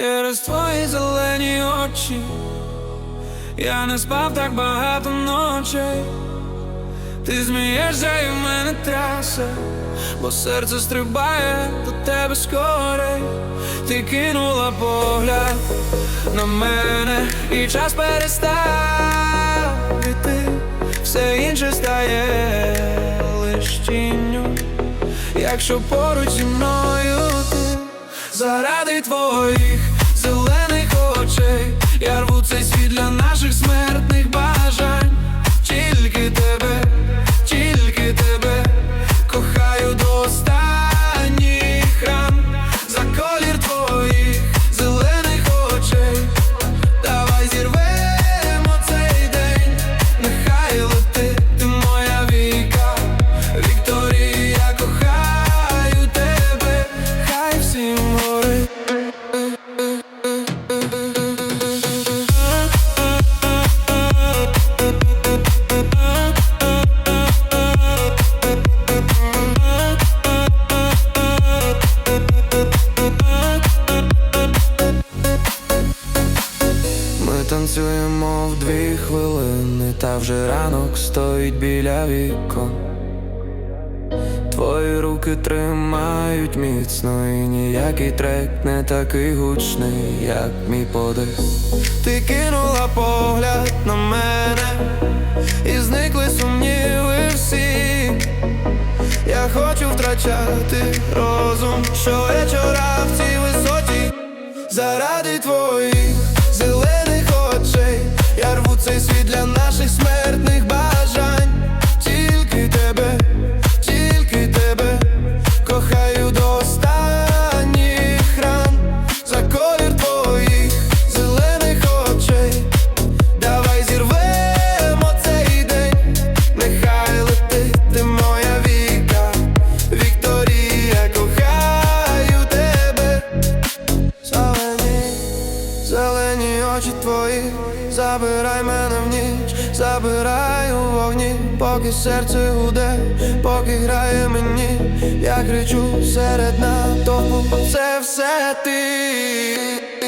Через твої зелені очі я не спав так багато ночей. Ти змієшся і в мене трясе, бо серце стрибає до тебе скорей. Ти кинула погляд на мене, і час перестав іти, все інше стає лиш тінню, якщо поруч зі мною заради твоїх зелених очей, я рву цей світ для наших смертних та вже ранок стоїть біля вікон. Твої руки тримають міцно, і ніякий трек не такий гучний, як мій подих. Ти кинула погляд на мене, і зникли сумніви всі. Я хочу втрачати розум щовечора в цій висоті заради твоїх зелених очей. Я рву цей світ для наших твої, забирай мене в ніч, забирай у вогні, поки серце гуде, поки грає мені, я кричу серед натовпу, це все ти.